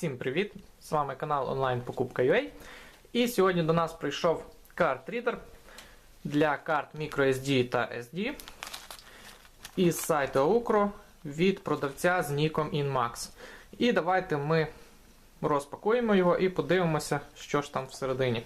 Всім привіт! З вами канал онлайн покупка UA. І сьогодні до нас прийшов карт-рідер для карт microSD та SD із сайту Aukro від продавця з ніком InMax. І давайте ми розпакуємо його і подивимося, що ж там всередині.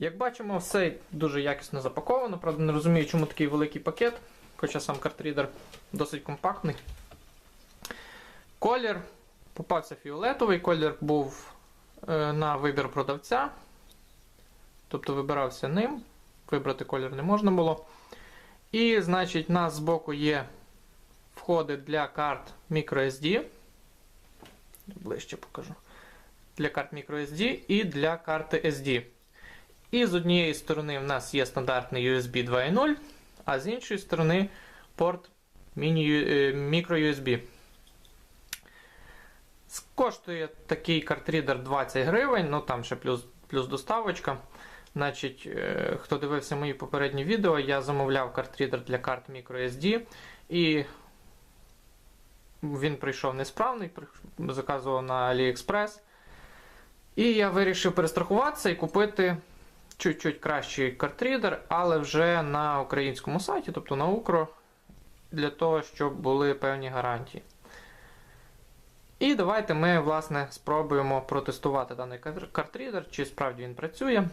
Як бачимо, все дуже якісно запаковано. Правда, не розумію, чому такий великий пакет, хоча сам картрідер досить компактний. Колір попався фіолетовий, колір був е, на вибір продавця. Тобто вибирався ним. Вибрати колір не можна було. І, значить, у нас збоку є входи для карт microSD. Ближче покажу. Для карт microSD і для карти SD. І з однієї сторони в нас є стандартний USB 2.0, а з іншої сторони порт microUSB. Коштує такий картрідер 20 гривень, ну там ще плюс плюс доставочка. Значить, е, Хто дивився мої попередні відео, я замовляв картрідер для карт microSD. І він прийшов несправний, заказував на AliExpress. І я вирішив перестрахуватися і купити чуть-чуть кращий картрідер, але вже на українському сайті, тобто на Ukro, для того, щоб були певні гарантії. І давайте ми, власне, спробуємо протестувати даний картрідер, чи справді він працює,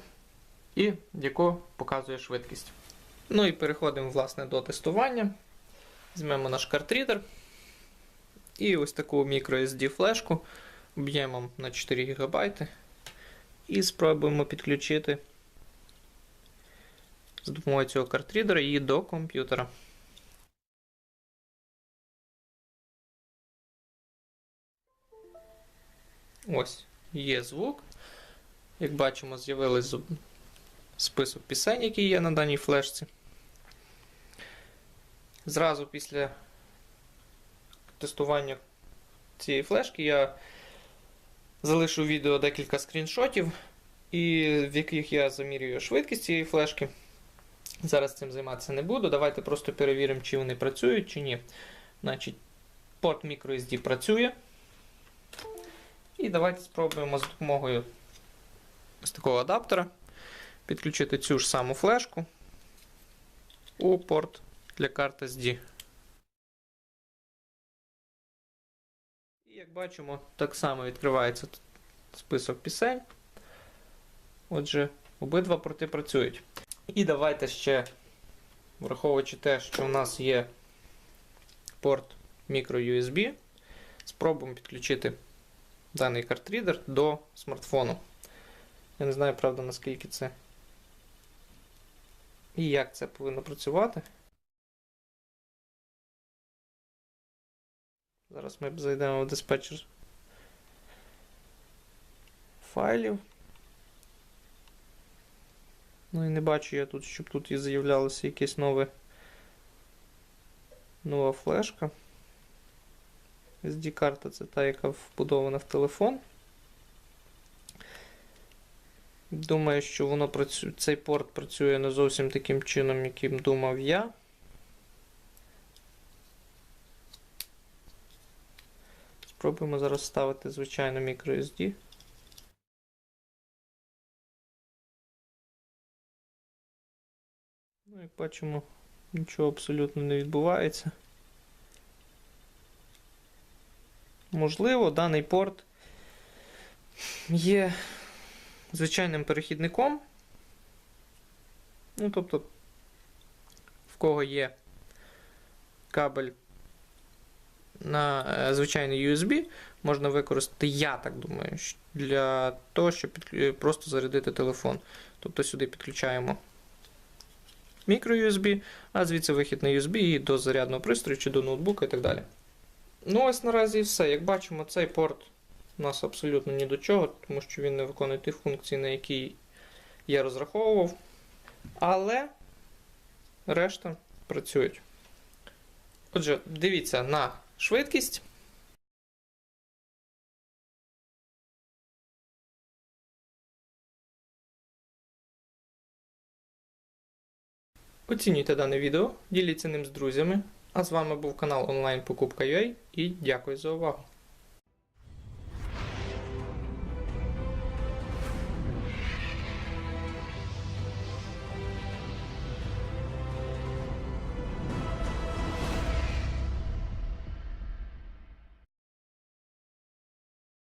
і яку показує швидкість. Ну і переходимо власне, до тестування. Візьмемо наш картрідер. І ось таку microSD флешку об'ємом на 4 ГБ. І спробуємо підключити з допомогою цього картрідера її до комп'ютера. Ось, є звук. Як бачимо, з'явився список пісень, які є на даній флешці. Зразу після тестування цієї флешки я залишу відео декілька скріншотів, і в яких я замірюю швидкість цієї флешки. Зараз цим займатися не буду. Давайте просто перевіримо, чи вони працюють, чи ні. Значить, порт microSD працює. І давайте спробуємо з допомогою ось такого адаптера підключити цю ж саму флешку у порт для карти SD. І як бачимо, так само відкривається список пісень. Отже, обидва порти працюють. І давайте ще, враховуючи те, що у нас є порт microUSB, спробуємо підключити даний картрідер до смартфону. Я не знаю, правда, наскільки це і як це повинно працювати. Зараз ми зайдемо в диспетчер файлів. Ну і не бачу я тут, щоб тут і заявлялося якесь нове нова флешка. SD-карта це та, яка вбудована в телефон. Думаю, що воно працює, цей порт працює не зовсім таким чином, яким думав я. Спробуємо зараз ставити звичайно microSD. Ну, як бачимо, нічого абсолютно не відбувається. Можливо, даний порт є звичайним перехідником. Ну, тобто, в кого є кабель на е, звичайний USB, можна використати, я так думаю, для того, щоб просто зарядити телефон. Тобто сюди підключаємо microUSB, а звідси вихід на USB і до зарядного пристрою чи до ноутбука і так далі. Ну, ось наразі і все. Як бачимо, цей порт у нас абсолютно ні до чого, тому що він не виконує тих функцій, на які я розраховував. Але решта працюють. Отже, дивіться на швидкість. Оцінюйте дане відео, діліться ним з друзями. А з вами був канал онлайн Покупка.ua і дякую за увагу.